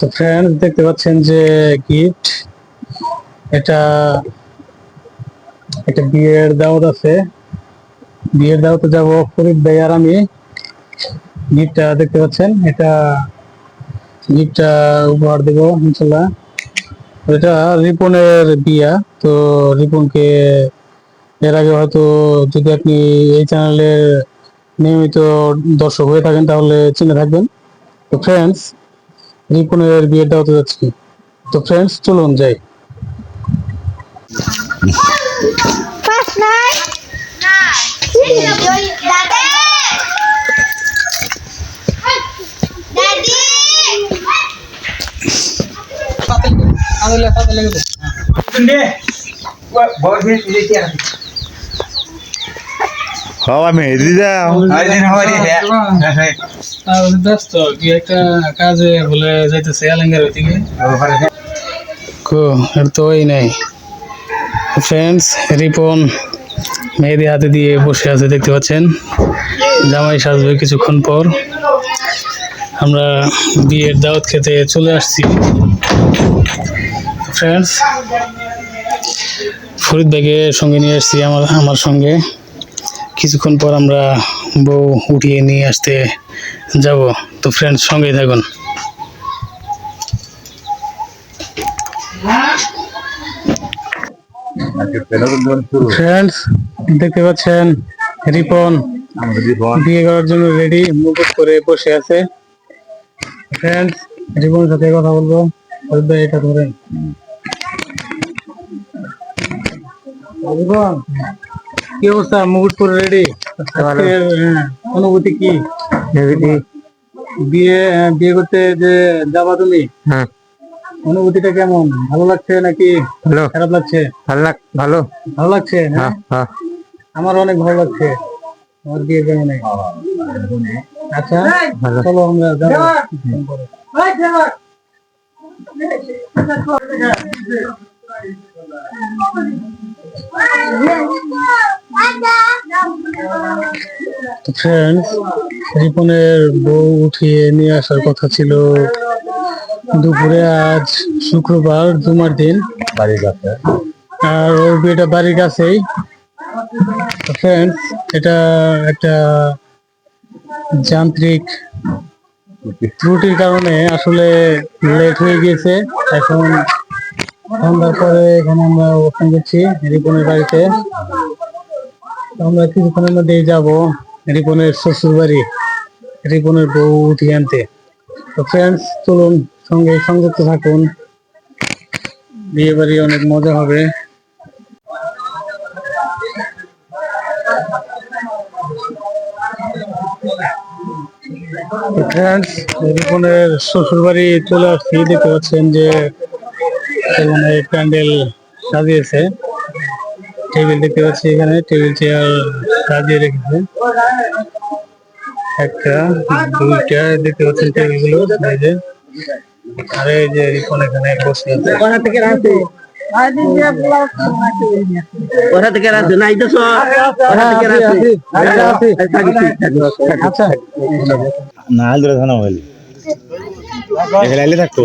তো ফ্রেন্ডস দেখতে পাচ্ছেন যে গিফট এটা একটা বিয়ের দাওয়াত আছে। বিয়ের দাওয়াতে যাব ফরিদ ভাই আর আমি। গিফটটা দেখতে পাচ্ছেন, এটা গিফটটা উপহার দেব, ইনশাল্লাহ। এটা রিপনের বিয়া, তো রিপনকে এর আগে হয়তো যদি আপনি এই চ্যানেলের নিয়মিত দর্শক হয়ে থাকেন, তাহলে চিনে থাকবেন। তো ফ্রেন্ডস রিপনের বিয়ের দাওয়াতে যাচ্ছি তো ফ্রেন্ডস চলুন যাই First night. Night. Daddy. Daddy. হওয়া মেহেদি যাও ব্যস্ত কি একটা কাজে বলে যাইতেছে আলেঙ্গার ওইদিকে। কো এর তো ওই নাই। ফ্রেন্ডস রিপন মেহেদি হাতে দিয়ে বসে আছে দেখতে পাচ্ছেন? জামাই সাজবে কিছুক্ষণ পর। আমরা বিয়ের দাওয়াত খেতে চলে আসছি। ফ্রেন্ডস ফরিদ ভাইকে সঙ্গে নিয়ে আসছি আমার আমার সঙ্গে। কিছুক্ষণ পর আমরা বউ উঠিয়ে নিয়ে আসতে যাব। তো ফ্রেন্ডস সঙ্গেই থাকুন। ফ্রেন্ডস দেখতে পাচ্ছেন রিপন। বিয়ে করার জন্য রেডি মুকুট করে বসে আছে। ফ্রেন্ডস রিপনের সাথে কথা বলব। এটা ধরেন। রিপন কি অবস্থা মুকুট করে রেডি অনুভূতি কি বিয়ে বিয়ে করতে যে যাবা তুমি হ্যাঁ অনুভূতিটা কেমন ভালো লাগছে নাকি ভালো খারাপ লাগছে ভালো লাগ ভালো ভালো লাগছে হ্যাঁ হ্যাঁ আমার অনেক ভালো লাগছে আমার বিয়ে কেমন আচ্ছা ভালো। চলো আমরা যাব ফ্রেন্ডস রিপনের বউ উঠিয়ে নিয়ে আসার কথা ছিল দুপুরে আজ শুক্রবার জুমার দিন। বাড়ির কাছে। আর ওর বিয়েটা বাড়ির কাছেই। ফ্রেন্ডস এটা একটা যান্ত্রিক ত্রুটির কারণে আসলে লেট হয়ে গিয়েছে। এখন সন্ধ্যার পরে এখানে আমরা অবস্থান করছি রিপনের বাড়িতে। আমরা কিছুক্ষণের মধ্যেই যাব রিপনের শ্বশুর বাড়ি রিপনের বউ উঠিয়ে আনতে। তো ফ্রেন্ডস চলুন সঙ্গে সংযুক্ত থাকুন। বিয়ে বাড়ি অনেক মজা হবে। ফ্রেন্ডস রিপনের শ্বশুর বাড়ি চলে আসছি। দেখতে পাচ্ছেন যে এখানে প্যান্ডেল সাজিয়েছে। টেবিল দেখতে পাচ্ছি এখানে টেবিল চেয়ার সাজিয়ে রেখেছে। একটা দুইটা দেখতে পাচ্ছেন টেবিলগুলো এই যে আর এই যে রিপন এখানে বসে আছে। ওরা থেকে রাখছে নাই তো ওরা থেকে রাখছে আচ্ছা। না হইলি এখানে আইলে থাকতো।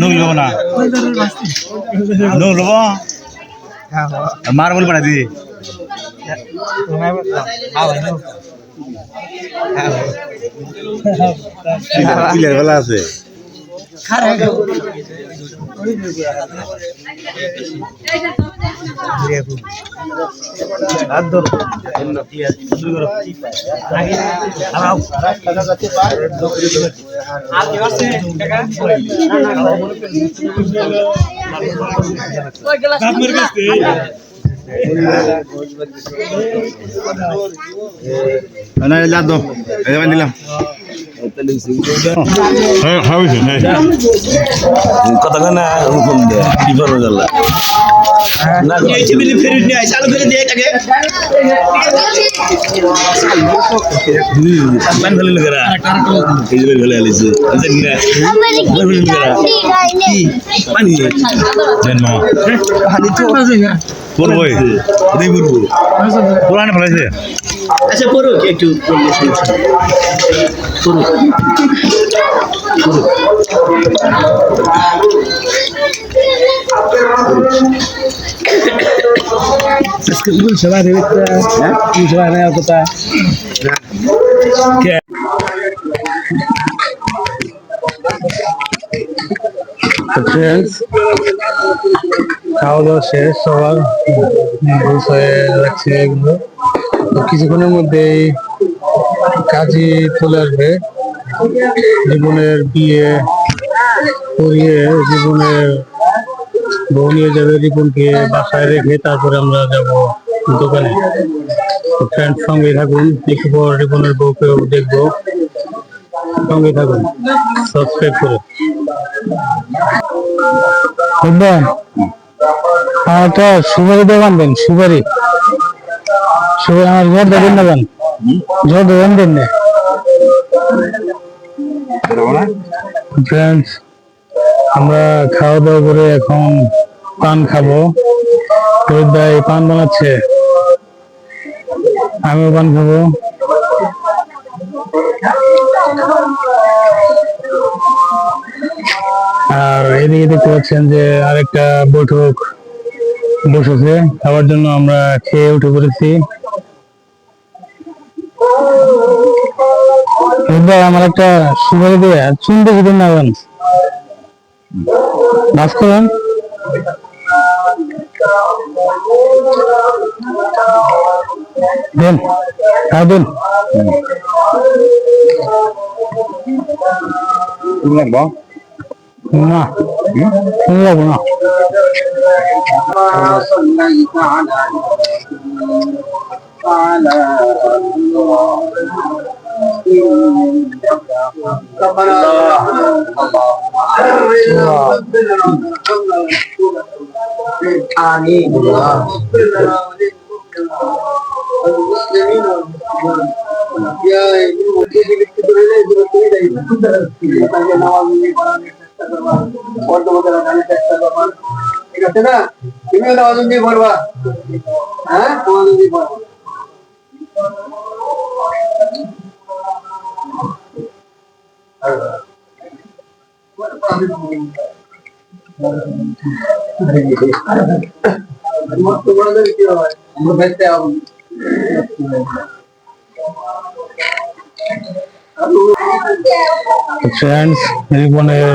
নুন লব না। নুন লব। মার বল পাড়া দি। আছে। দিলাম হ্যাঁ হ্যাঁ কতক্ষণ হুকুম দেয় কি করব জানলা পান। করবোই ওটাই করব পুরানো ফেলাইছে আচ্ছা করুক একটু। করুক আজকে স্কুল সবাই রেবেটা হ্যাঁ। সবাই নেওয়ার কথা ফ্রেন্ডস খাওয়া দাওয়া শেষ, সবার হয়ে লাগছে এগুলো। তো কিছুক্ষণের মধ্যেই কাজী চলে আসবে। জীবনের বিয়ে করিয়ে জীবনের বউ নিয়ে যাবে রিপনকে বাসায় রেখে তারপরে আমরা যাব দোকানে। ফ্রেন্ড সঙ্গে থাকুন, একটু পর রিপনের বউকেও দেখব। সঙ্গে থাকুন সাবস্ক্রাইব করে। একটা সুপারি দোকান দেন সুপারি। সুপারি আমার জোর দেবেন না দেন জোর দেবেন দেন ফ্রেন্ডস আমরা খাওয়া দাওয়া করে এখন পান খাব। রোহিত ভাই পান বানাচ্ছে। আমিও পান খাব। আর এদিকে দেখতে পাচ্ছেন যে আরেকটা বৈঠক। বসেছে। খাওয়ার জন্য আমরা খেয়ে উঠে পড়েছি। ভাই আমার একটা সুপারি দিয়ে চুন দেখি না। বাস করেন। হ্যাঁ দেন। লাগবো না। শুনে যাব না। ঠিক আছে না তুমিও নামাজ দিয়ে পড়বা হ্যাঁ দিয়ে পড়বা আমরা বেঁচে আবো ফ্রেন্ডস রিপনের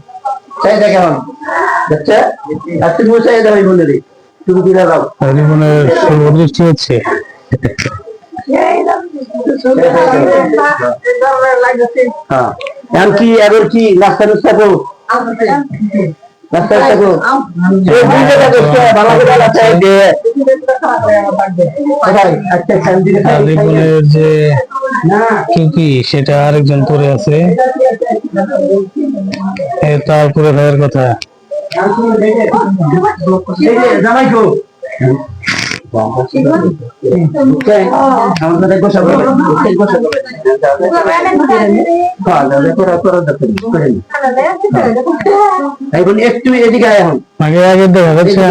চাই দেখে এখন আচ্ছা আজকে তুমি চাই বলে দিই তুমি দাও? আমি মনে হয় হচ্ছে। হ্যাঁ। এখন কি এবার কি নাস্তা নাস্তা করো এই বুঝে ভালো করে দিয়ে কোথায়? আচ্ছা যে কি টুপি সেটা আরেকজন পরে আছে। তারপরে ভাইয়ের কথা। এখন একটু এদিকে এখন আগে আগে দেখা যাচ্ছে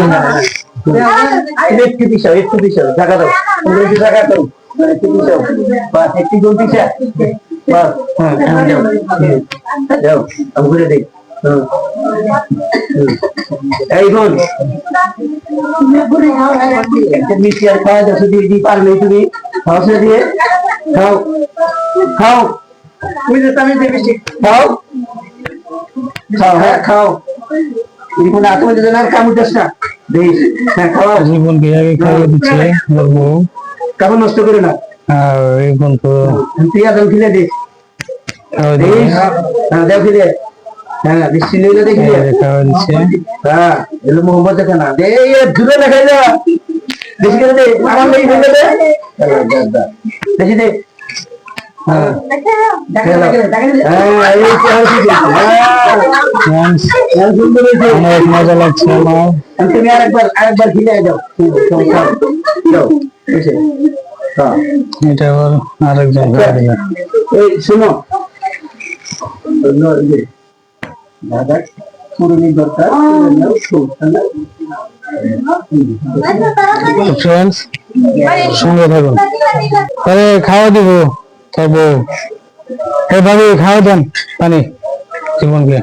একটু দিশাও একটু দিশাও জায়গা দাও জায়গা দাও একটু দিশাও বাস একটু জল দিশা বাস হ্যাঁ যাও আমি হুম। এই বোন। একটা মিষ্টি আর খাওয়া যাচ্ছে দিয়ে দিয়ে পারলে তুমি। খাও সে দিয়ে। খাও। খাও। খাও। খাও হ্যাঁ খাও। এরকম না তুমি যদি না। হ্যাঁ খাওয়া আগে দিচ্ছে বউ। কামড় নষ্ট করে না। আর রিপন তো তুই আদম খিলে দে। খাওয়া দেখিস হ্যাঁ দেখ খিলে। হ্যাঁ দেখি। হ্যাঁ এলো মোহাম্মদ দেখা না। দে এ দূরে যা দে আমার নেই ফেলে দে। দেখি হ্যাঁ। হ্যাঁ হ্যাঁ। হ্যাঁ অনেক মজা লাগছে আমার তুমি আরেকবার আরেকবার খিলে যাও। যাও হ্যাঁ। এটা আবার আরেকজন এই শোনো। দাদা পুরনি দরকার ফ্রেন্ডস সঙ্গে থাকুন। আরে খাওয়া দিব তোর বউ এ ভাবি খাওয়া দেন পানি জীবনকে